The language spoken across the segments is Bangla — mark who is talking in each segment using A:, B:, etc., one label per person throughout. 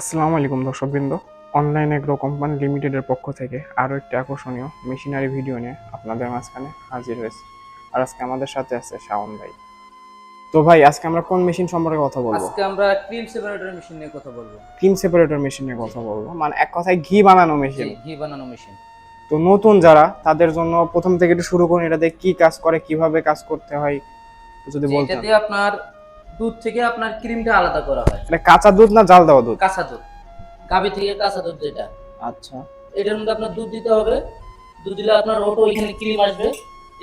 A: আসসালামু আলাইকুম দর্শকবৃন্দ। অনলাইন এগ্রো কোম্পানি লিমিটেডের পক্ষ থেকে আরও একটি আকর্ষণীয় মেশিনারি ভিডিও নিয়ে আপনাদের মাঝখানে হাজির হয়েছে। আর আজকে আমাদের সাথে আছে শাওন ভাই। তো ভাই আজকে আমরা কোন মেশিন সম্পর্কে কথা বলব?
B: আজকে আমরা ক্রিম সেপারেটর মেশিন নিয়ে কথা বলব।
A: ক্রিম সেপারেটর মেশিন নিয়ে কথা বলব। মানে এক কথায় ঘি বানানো মেশিন
B: ঘি বানানো মেশিন
A: তো নতুন যারা তাদের জন্য প্রথম থেকে একটু শুরু করুন এটাতে কি কাজ করে কীভাবে কাজ করতে হয় যদি বলতেন।
B: এটাতে আপনার দুধ থেকে আপনার ক্রিমটা আলাদা করা হয়।
A: এটা কাঁচা দুধ না জাল দেওয়া দুধ?
B: কাঁচা দুধ। গাভী থেকে কাঁচা দুধ যেটা।
A: আচ্ছা।
B: এটার মধ্যে আপনার দুধ দিতে হবে। দুধ দিলে আপনার ওটো এখানে ক্রিম আসবে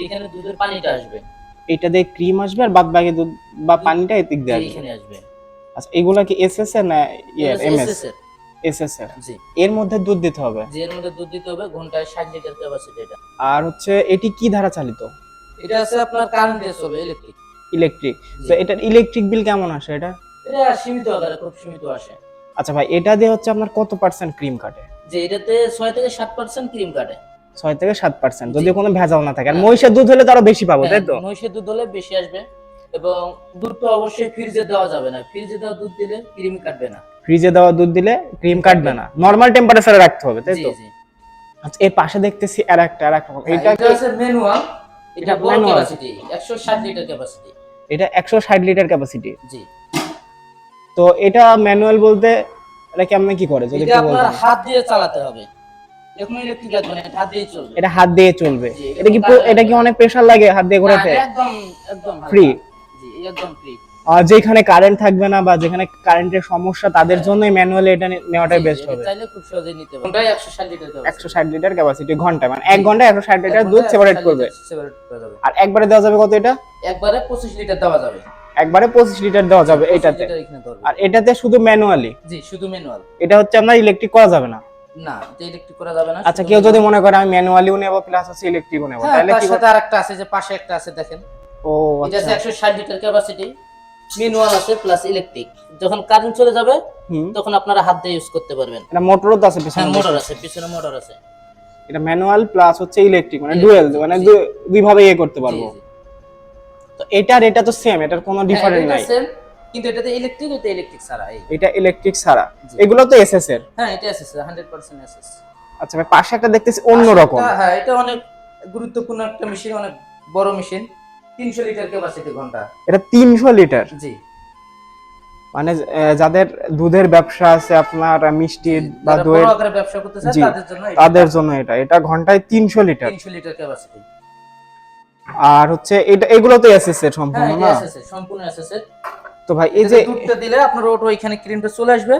B: এখানে দুধের পানিটা আসবে।
A: এটা দিয়ে ক্রিম আসবে আর বাদ বাকি দুধ বা পানিটা এদিক দিয়ে
B: এখানে আসবে।
A: আচ্ছা এগুলা কি এসএস এর না ইয়ে
B: এটা
A: এমএস। এসএস এর।
B: জি।
A: এর মধ্যে দুধ দিতে হবে?
B: যে এর মধ্যে দুধ দিতে হবে। ঘন্টায় ষাট লিটার ক্যাপাসিটি এটা।
A: আর হচ্ছে এটি কি ধারা চালিত?
B: এটা আছে আপনার কারেন্ট দিয়ে চলবে ইলেকট্রিক
A: ইলেকট্রিক। তো এটার ইলেকট্রিক বিল কেমন আসে এটা?
B: এটা সীমিত আকারে খুব সীমিত আসে।
A: আচ্ছা ভাই এটা দিয়ে হচ্ছে আপনার কত পার্সেন্ট ক্রিম কাটে?
B: যে এটাতে ছয় থেকে সাত পার্সেন্ট ক্রিম কাটে।
A: ছয় থেকে সাত পার্সেন্ট যদি কোনো ভেজাল না থাকে। আর
B: হ্যাঁ।
A: মহিষের দুধ হলে তো আরও বেশি পাবো তাই তো?
B: হ্যাঁ, মহিষের দুধ হলে বেশি আসবে। এবং দুধটা অবশ্যই ফ্রিজে দেওয়া যাবে না। ফ্রিজে দেওয়া দুধ দিলে ক্রিম কাটবে না।
A: ফ্রিজে দেওয়া দুধ দিলে ক্রিম কাটবে না। নর্মাল টেম্পারেচারে রাখতে হবে তাই তো? আচ্ছা এর পাশে দেখতেছি আর একটা আর একটা
B: হ্যাঁ,
A: এটা
B: আছে ম্যানুয়াল এটা বড় ক্যাপাসিটি 160 লিটার ক্যাপাসিটি
A: এটা একশো ষাট লিটার ক্যাপাসিটি
B: জি।
A: তো এটা ম্যানুয়াল বলতে এটা কেমন কি করে? যদি একটু
B: হাত দিয়ে চালাতে হবে। এখন ইলেকট্রিক লাগবে না এটা হাত দিয়ে চলবে।
A: এটা হাত দিয়ে চলবে। এটা কি এটা কি অনেক প্রেসার লাগে হাত দিয়ে ঘোরাতে?
B: একদম একদম হালকা। জি একদম ফ্রি
A: আর যেখানে কারেন্ট থাকবে না বা যেখানে কারেন্টের সমস্যা তাদের জন্য ম্যানুয়ালি এটা নেওয়াটাই বেস্ট হবে।
B: চাইলে খুব সহজে নিতে পারবে ঘন্টায় 160 লিটার ক্যাপাসিটি
A: একশো ষাট লিটার ক্যাপাসিটি ঘন্টায় মানে এক ঘন্টায় একশো ষাট লিটার দুধ সেপারেট করবে।
B: সেপারেট করে দেবে।
A: আর একবারে দেওয়া যাবে কত এটা?
B: একবারে 25 লিটার দেওয়া যাবে।
A: একবারে পঁচিশ লিটার দেওয়া যাবে
B: 25
A: এটাতে। আর এটাতে শুধু ম্যানুয়ালি?
B: জি শুধু ম্যানুয়াল।
A: এটা হচ্ছে আপনার ইলেকট্রিক করা যাবে না?
B: না এটা ইলেকট্রিক করা যাবে না
A: আচ্ছা কেউ যদি মনে করে আমি ম্যানুয়ালিও নেব প্লাস হচ্ছে ইলেকট্রিকও নেব
B: হ্যাঁ
A: তাহলে কি
B: সাথে আরেকটা আছে যে পাশে একটা আছে দেখেন।
A: ও
B: এটা
A: আচ্ছা।
B: আছে 160 লিটার ক্যাপাসিটি ম্যানুয়াল আছে প্লাস ইলেকট্রিক যখন কারেন্ট চলে যাবে তখন আপনারা হাত দিয়ে ইউজ করতে পারবেন।
A: এটা মোটরও তো আছে
B: হ্যাঁ
A: পিছনে
B: মোটর আছে। পিছনে মোটর আছে।
A: এটা ম্যানুয়াল প্লাস হচ্ছে ইলেকট্রিক মানে ডুয়েল মানে। দুই ভাবে ইয়ে করতে পারব। তো এটার এটা তো সেম এটার কোনো
B: হ্যাঁ,
A: ডিফারেন্ট নাই।
B: কিন্তু এটাতে ইলেকট্রিক এটা ইলেকট্রিক ছাড়া
A: এটা ইলেকট্রিক ছাড়া। এগুলো তো এসএস এর।
B: হ্যাঁ এটা এসএস 100% এসএস
A: আচ্ছা ভাই পাশে একটা দেখতেছি অন্যরকম
B: হ্যাঁ এটা অনেক গুরুত্বপূর্ণ একটা মেশিন অনেক বড় মেশিন 300 লিটার ক্যাপাসিটি ঘণ্টা।
A: এটা তিনশো লিটার?
B: জি।
A: মানে যাদের দুধের ব্যবসা আছে আপনার মিষ্টি বা
B: যারা
A: দইয়ের
B: ব্যবসা করতে চায় তাদের জন্য এটা
A: তাদের জন্য এটা। এটা ঘন্টায় তিনশো লিটার।
B: 300 লিটার ক্যাপাসিটি
A: আর হচ্ছে এটা এগুলো তো এসএস এর
B: হ্যাঁ
A: সম্পূর্ণ না?
B: এসএস সম্পূর্ণ এসএস এর
A: তো ভাই এই যে
B: দুধটা দিলে আপনার ওটো এখানে ক্রিমটা চলে আসবে।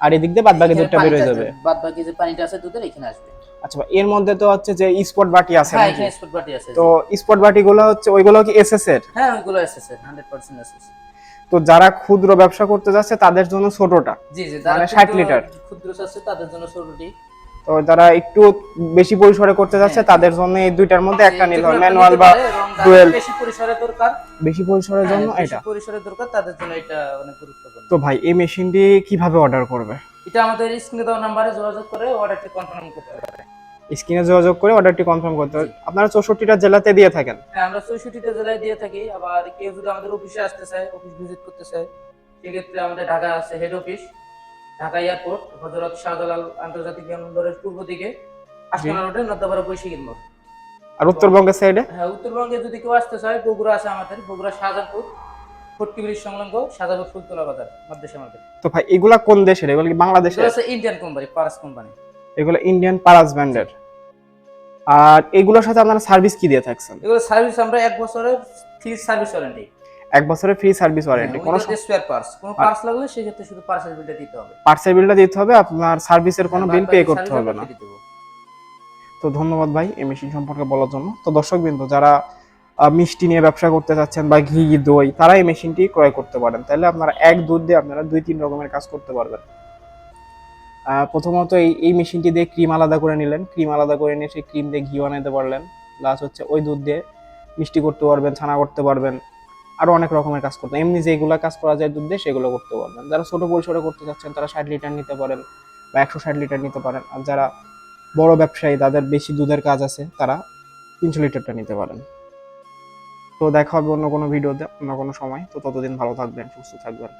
A: আর এদিক দিয়ে বাদ বাকি দুধটা বের হয়ে যাবে।
B: বাদ বাকি যে পানিটা আছে দুধের এখানে আসবে।
A: আচ্ছা এর মধ্যে তো হচ্ছে যে স্পট বাটি আছে
B: হ্যাঁ এখানে স্পট বাটি আছে
A: তো স্পট বাটি গুলো হচ্ছে ওইগুলো কি এসএস এর?
B: হ্যাঁ ওইগুলো এসএস এর 100% এসএস
A: তো যারা ক্ষুদ্র ব্যবসা করতে যাচ্ছে তাদের জন্য ছোটটা।
B: জি জি
A: মানে 60 লিটার।
B: ক্ষুদ্র আছে তাদের জন্য ছোটটি।
A: তো যারা একটু বেশি পরিসরে করতে যাচ্ছে
B: হ্যাঁ।
A: তাদের জন্য এই দুইটার মধ্যে একটা নিতে হবে ম্যানুয়াল বা dual।
B: বেশি পরিসরে দরকার
A: বেশি পরিসরের জন্য
B: হ্যাঁ,
A: এটা।
B: পরিসরের দরকার তাদের জন্য এটা অনেক গুরুত্বপূর্ণ।
A: তো ভাই এই মেশিনটি কীভাবে অর্ডার করবে?
B: এটা আমাদের স্ক্রিনে দেওয়া নাম্বারে যোগাযোগ করে অর্ডারটি কনফার্ম করতে পারে
A: স্ক্রিনে যোগাযোগ করে অর্ডারটি কনফার্ম করতে হবে আপনারা চৌষট্টিটা জেলাতে দিয়ে থাকেন?
B: হ্যাঁ আমরা চৌষট্টিটা জেলায় দিয়ে থাকি। আবার কেউ যদি আমাদের অফিসে আসতে চায় অফিস ভিজিট করতে চায় সেক্ষেত্রে আমাদের ঢাকা আছে হেড অফিস ঢাকা এয়ারপোর্ট হজরত শাহজালাল আন্তর্জাতিক বিমানবন্দরের পূর্ব দিকে আশকানা রোডে নদ্দাপাড়া বৈশাখী মোড়
A: আর উত্তরবঙ্গের সাইডে
B: হ্যাঁ উত্তরবঙ্গে যদি কেউ আসতে চায় বগুড়া আছে আমাদের বগুড়া শাহজাদপুর ফোর্টি ব্রিজ সংলগ্ন শাহজাদপুর ফুলতলা বাজার মাদ্রাসা মার্কেট
A: তো ভাই এগুলা কোন দেশের? এগুলো কি বাংলাদেশের?
B: হচ্ছে ইন্ডিয়ান কোম্পানি পারাস কোম্পানি
A: এগুলো ইন্ডিয়ান পারাস ব্র্যান্ডের আর এগুলোর সাথে আপনারা সার্ভিস কি দিয়ে থাকছেন?
B: এগুলো সার্ভিস আমরা এক বছরের ফ্রি সার্ভিস ওয়ারেন্টি
A: এক বছরের ফ্রি সার্ভিস ওয়ারেন্টি কোনো
B: স্পেয়ার পার্টস কোনো পার্টস লাগলে সেক্ষেত্রে শুধু পার্সেল বিলটা দিতে হবে।
A: পার্টসের বিলটা দিতে হবে আপনার সার্ভিসের কোনো বিল পে করতে হবে না। তো ধন্যবাদ ভাই এই মেশিন সম্পর্কে বলার জন্য। তো দর্শকবৃন্দ যারা মিষ্টি নিয়ে ব্যবসা করতে চাচ্ছেন বা ঘি দই তারা এই মেশিনটি ক্রয় করতে পারেন। তাহলে আপনারা এক দুধ দিয়ে আপনারা দুই তিন রকমের কাজ করতে পারবেন। আহ, প্রথমত এই এই মেশিনটি দিয়ে ক্রিম আলাদা করে নিলেন। ক্রিম আলাদা করে নিয়ে সেই ক্রিম দিয়ে ঘি বানাতে পারলেন। প্লাস হচ্ছে ওই দুধ দিয়ে মিষ্টি করতে পারবেন ছানা করতে পারবেন। আরও অনেক রকমের কাজ করতে এমনি যেগুলো কাজ করা যায় দুধ দিয়ে, সেগুলো করতে পারবেন যারা ছোট পরিসরে করতে চাচ্ছেন, তারা ষাট লিটার নিতে পারেন বা একশো ষাট লিটার নিতে পারেন। আর যারা বড় ব্যবসায়ী, তাদের বেশি দুধের কাজ আছে, তারা তিনশো লিটারটা নিতে পারেন। তো দেখা হবে অন্য কোনো ভিডিওতে, অন্য কোনো সময়। তো ততদিন ভালো থাকবেন, সুস্থ থাকবেন।